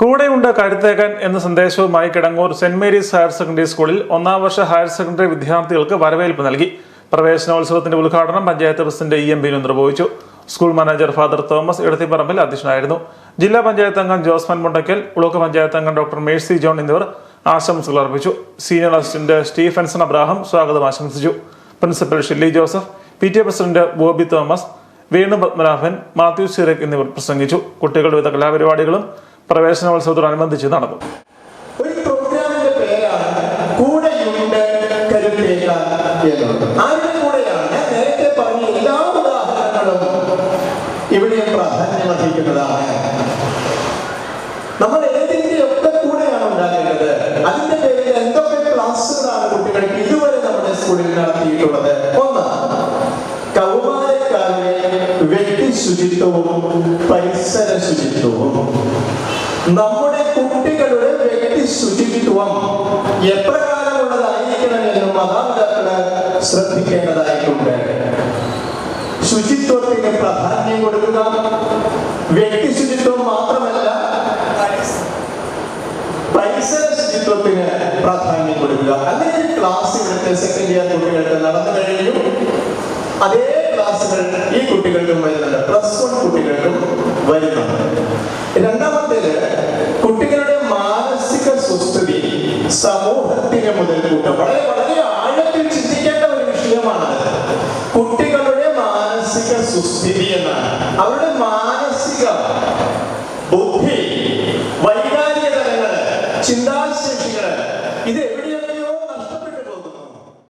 കൂടെയുണ്ട് കരുത്തേക്കൻ എന്ന സന്ദേശവുമായി Kidangoor Saint Mary's higher secondary സ്കൂളിൽ ഒന്നാം വർഷ ഹയർ സെക്കൻഡറി വിദ്യാർത്ഥികൾക്ക് വരവേൽപ്പ് നൽകി. പ്രവേശനോത്സവത്തിന്റെ ഉദ്ഘാടനം panchayat president E. M. Binu നിർവഹിച്ചു school manager father Thomas Edathiparambil അധ്യക്ഷനായിരുന്നു. ജില്ലാ പഞ്ചായത്ത് അംഗം ജോസ്മൻ മുണ്ടക്കൽ ബ്ലോക്ക് പഞ്ചായത്ത് അംഗം ഡോക്ടർ മേഴ്സി ജോൺ എന്നിവർ ആശംസകൾ അർപ്പിച്ചു. സീനിയർ അസിസ്റ്റന്റ് സ്റ്റീഫൻസൺ അബ്രാഹം സ്വാഗതം ആശംസിച്ചു. Principal Shilly Joseph P. T. President Bobby Thomas Venu Padmanabhan Mathew Sirak എന്നിവർ പ്രസംഗിച്ചു. കുട്ടികളുടെ വിവിധ കലാപരിപാടികളും പ്രവേശനോത്സവത്തോടനുബന്ധിച്ച് നടന്നു. ഒരു പ്രോഗ്രാമിന്റെ പേരാണ് ഞാൻ നേരത്തെ പറഞ്ഞ എല്ലാ ഉദാഹരണങ്ങളും ഇവിടെ പ്രാധാന്യം അർഹിക്കുന്നതാണ്. നമ്മൾ ഏതിന്റെയൊക്കെ കൂടെയാണ് ഉണ്ടാകേണ്ടത് അതിന്റെ പേരിൽ എന്തൊക്കെ ക്ലാസ്സുകളാണ് കുട്ടികൾക്ക് ഇതുവരെ നമ്മുടെ സ്കൂളിൽ നടത്തിയിട്ടുള്ളത്? ഒന്ന് കൗമാരക്കാരുടെ വ്യക്തി ശുചിത്വവും പരിസര ശുചിത്വവും. നമ്മുടെ കുട്ടികളുടെ വ്യക്തി ശുചിത്വം എപ്രകാരമുള്ളതായിരിക്കണമെന്നും മാതാപിതാക്കൾ ശ്രദ്ധിക്കേണ്ടതായിട്ടുണ്ട്. ശുചിത്വത്തിന് പ്രാധാന്യം കൊടുക്കുക. വ്യക്തി ശുചിത്വം മാത്രമല്ല പരിസര ശുചിത്വത്തിന് പ്രാധാന്യം കൊടുക്കുക. അങ്ങനെ ക്ലാസ് ഇവിടുത്തെ സെക്കൻഡ് ഇയർ കുട്ടികൾക്ക് നടന്നു കഴിഞ്ഞു. അതേ ക്ലാസ്സുകൾ ഈ കുട്ടികൾക്കും വരുന്നുണ്ട്. പ്ലസ് വൺ കുട്ടികൾക്കും വരുന്നുണ്ട് രണ്ടാമത്തേത് കുട്ടികളുടെ മാനസിക സുസ്ഥിതി സമൂഹത്തിന് മുതൽക്കൂട്ടം വളരെ വളരെ ആഴത്തിൽ ചിന്തിക്കേണ്ട ഒരു വിഷയമാണ് കുട്ടികളുടെ മാനസിക സുസ്ഥിതി എന്നാണ്. അവരുടെ മാനസിക ബുദ്ധി വൈകാരിക തലങ്ങൾ ചിന്താ